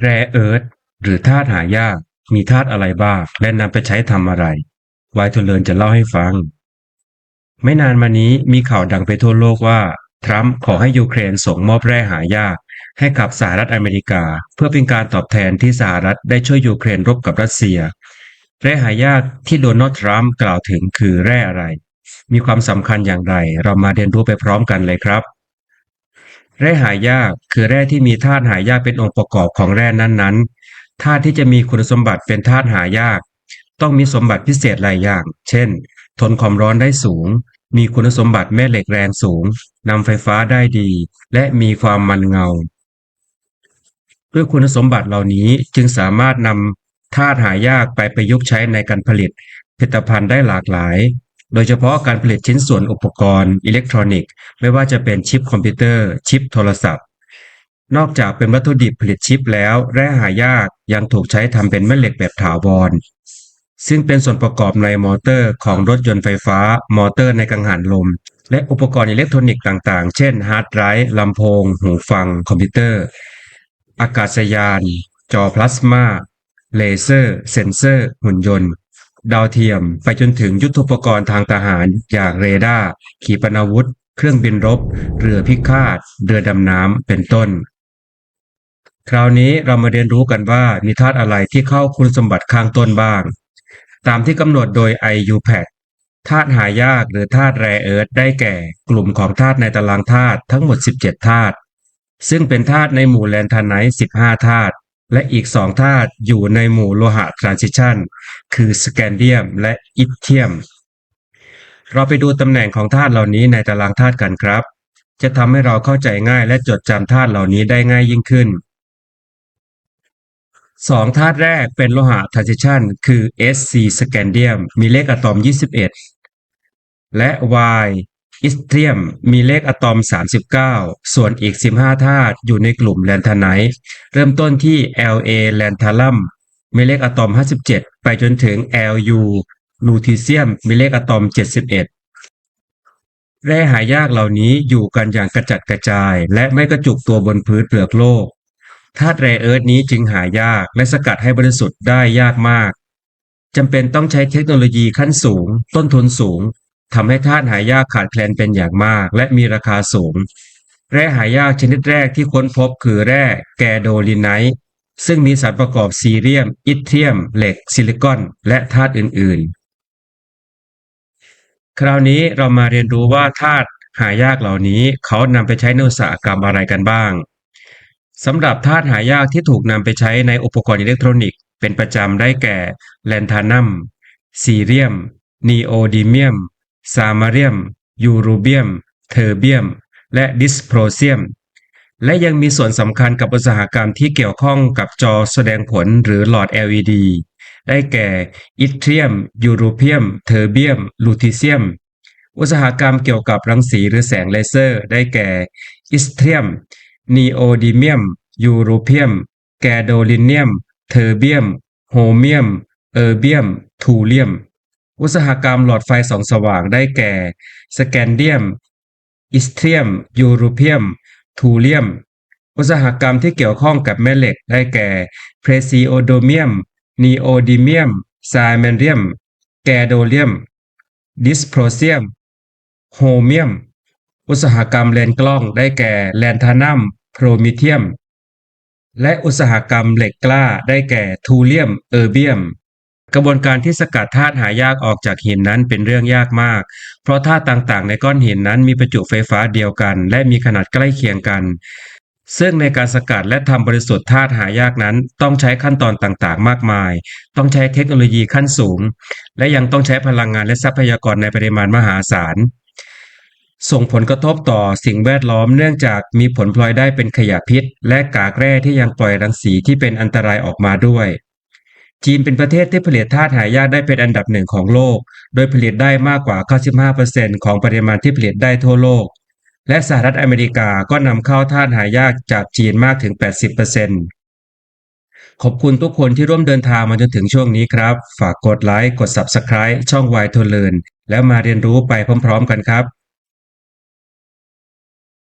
แร่เอิร์ธหรือธาตุหายากมีธาตุอะไรบ้าง และนำไปใช้ทำอะไร ไวทุเลนจะเล่าให้ฟัง ไม่นานมานี้มีข่าวดังไปทั่วโลกว่า ทรัมป์ขอให้ยูเครนส่งมอบแร่หายาก ให้กับสหรัฐอเมริกา เพื่อเป็นการตอบแทนที่สหรัฐได้ช่วยยูเครนรบกับรัสเซีย แร่หายากที่โดนัลด์ทรัมป์กล่าวถึงคือแร่อะไร มีความสำคัญอย่างไร เรามาเรียนรู้ไปพร้อมกันเลยครับ แร่หายากคือแร่ที่มีธาตุหายากเป็นองค์ประกอบของแร่นั้นๆธาตุที่จะมีคุณสมบัติเป็นธาตุหายาก ต้องมีสมบัติพิเศษหลายอย่าง เช่น ทนความร้อนได้สูง มีคุณสมบัติแม่เหล็กแรงสูงนำไฟฟ้าได้ดี และมีความมันเงา ด้วยคุณสมบัติเหล่านี้จึงสามารถนำธาตุหายากไปประยุกต์ใช้ในการผลิตผลิตภัณฑ์ได้หลากหลาย โดยเฉพาะการผลิตชิ้นส่วนอุปกรณ์อิเล็กทรอนิกส์ ไม่ว่าจะเป็นชิปคอมพิวเตอร์ ชิปโทรศัพท์ นอกจากเป็นวัตถุดิบผลิตชิปแล้ว แร่หายากยังถูกใช้ทำเป็นแม่เหล็กแบบถาวร ซึ่งเป็นส่วนประกอบในมอเตอร์ของรถยนต์ไฟฟ้า มอเตอร์ในกังหันลม และอุปกรณ์อิเล็กทรอนิกส์ต่างๆ เช่นฮาร์ดไดรฟ์ลำโพง หูฟัง คอมพิวเตอร์ อากาศยาน จอพลาสมาเลเซอร์ เซ็นเซอร์ หุ่นยนต์ ดาวเทียม ไปจนถึงยุทธปกรณ์ทางทหารอย่างเรดาร์ขีปนาวุธ เครื่องบินรบ เรือพิฆาต เรือดำน้ำเป็นต้น คราวนี้เรามาเรียนรู้กันว่ามีธาตุอะไรที่เข้าคุณสมบัติข้างต้นบ้าง ตามที่กำหนดโดย IUPAC ธาตุหายากหรือธาตุแร่เอิร์ธได้แก่ กลุ่มของธาตุในตารางธาตุทั้งหมด 17 ธาตุซึ่งเป็นธาตุในหมู่แลนทานไนท์15 ธาตุ และอีก2ธาตุอยู่ในหมู่โลหะทรานซิชันคือสแกนเดียมและอิทเทียม เราไปดูตำแหน่งของธาตุเหล่านี้ในตารางธาตุกันครับ จะทำให้เราเข้าใจง่ายและจดจำธาตุเหล่านี้ได้ง่ายยิ่งขึ้นสองธาตุแรกเป็นโลหะทรานซิชันคือ Sc สแกนเดียมมีเลขอะตอม 21 และ Y อิสเทียมมีเลขอะตอม 39 ส่วนอีก 15 ธาตุอยู่ในกลุ่มแลนทาไนท์เริ่มต้นที่ La แลนทาลัมมีเลขอะตอม 57 ไปจนถึง Lu ลูทีเซียมมีเลขอะตอม 71แร่หายากเหล่านี้อยู่กันอย่างกระจัดกระจาย และไม่กระจุกตัวบนพื้นเปลือกโลกธาตุแร่เอิร์ธนี้จึงหายากและสกัดให้บริสุทธิ์ได้ยากมากจำเป็นต้องใช้เทคโนโลยีขั้นสูง ต้นทุนสูง ทำให้ธาตุหายากขาดแคลนเป็นอย่างมาก และมีราคาสูง แร่หายากชนิดแรกที่ค้นพบคือแร่แกโดลินไนท์ซึ่งมีสารประกอบซีเรียม อิทเทียม เหล็ก ซิลิคอน และธาตุอื่น ๆ คราวนี้เรามาเรียนรู้ว่าธาตุหายากเหล่านี้เขานำไปใช้ในอุตสาหกรรมอะไรกันบ้างสำหรับธาตุหายากที่ถูกนำไปใช้ในอุปกรณ์อิเล็กทรอนิกส์เป็นประจำได้แก่แลนทานัมซีเรียมนีโอดีเมียม ซามาเรียม ยูรูเบียม เทอร์เบียม และดิสโพรเซียม และยังมีส่วนสำคัญกับอุตสาหกรรมที่เกี่ยวข้องกับจอแสดงผลหรือหลอด LED ได้แก่ อิทเทียม ยูโรเพียม เทอร์เบียม ลูทิเซียม อุตสาหกรรมเกี่ยวกับรังสีหรือแสงเลเซอร์ ได้แก่ อิสเทียม นีโอดีเมียม ยูโรเพียม แกโดลิเนียม เทอร์เบียม โฮเมียม เออร์เบียม ทูเลียม อุตสาหกรรมหลอดไฟสองสว่างได้แก่สแกนเดียม อิสเทียม ยูโรเพียม ทูเลียม อุตสาหกรรมที่เกี่ยวข้องกับแม่เหล็กได้แก่เพรซิโอโดเมียม นีโอดีเมียมไซแมนเรียม แกโดเลียม ดิสโพรเซียม โฮเมียม อุตสาหกรรมเลนกล้องได้แก่แลนทานัม โพรมิเทียม และอุตสาหกรรมเหล็กกล้าได้แก่ทูเลียม เออร์เบียม กระบวนการที่สกัดธาตุหายากออกจากหินนั้นเป็นเรื่องยากมาก เพราะธาตุต่างๆ ในก้อนหินนั้นมีประจุไฟฟ้าเดียวกัน และมีขนาดใกล้เคียงกัน ซึ่งในการสกัดและทำบริสุทธิ์ธาตุหายากนั้น ต้องใช้ขั้นตอนต่างๆ มากมาย ต้องใช้เทคโนโลยีขั้นสูง และยังต้องใช้พลังงานและทรัพยากรในปริมาณมหาศาลส่งผลกระทบต่อสิ่งแวดล้อมเนื่องจากมีผลพลอยได้เป็นขยะพิษ และกากแร่ที่ยังปล่อยรังสีที่เป็นอันตรายออกมาด้วย จีนเป็นประเทศที่ผลิตธาตุหายากได้เป็นอันดับหนึ่งของโลก โดยผลิตได้มากกว่า 95%ของปริมาณที่ผลิตได้ทั่วโลก และสหรัฐอเมริกาก็นำเข้าธาตุหายากจากจีนมากถึง 80%ขอบคุณทุกคนที่ร่วมเดินทางมาจนถึงช่วงนี้ครับ ฝากกดไลค์ กด Subscribe ช่อง Y to Learn แล้วมาเรียนรู้ไปพร้อม ๆ กันครับ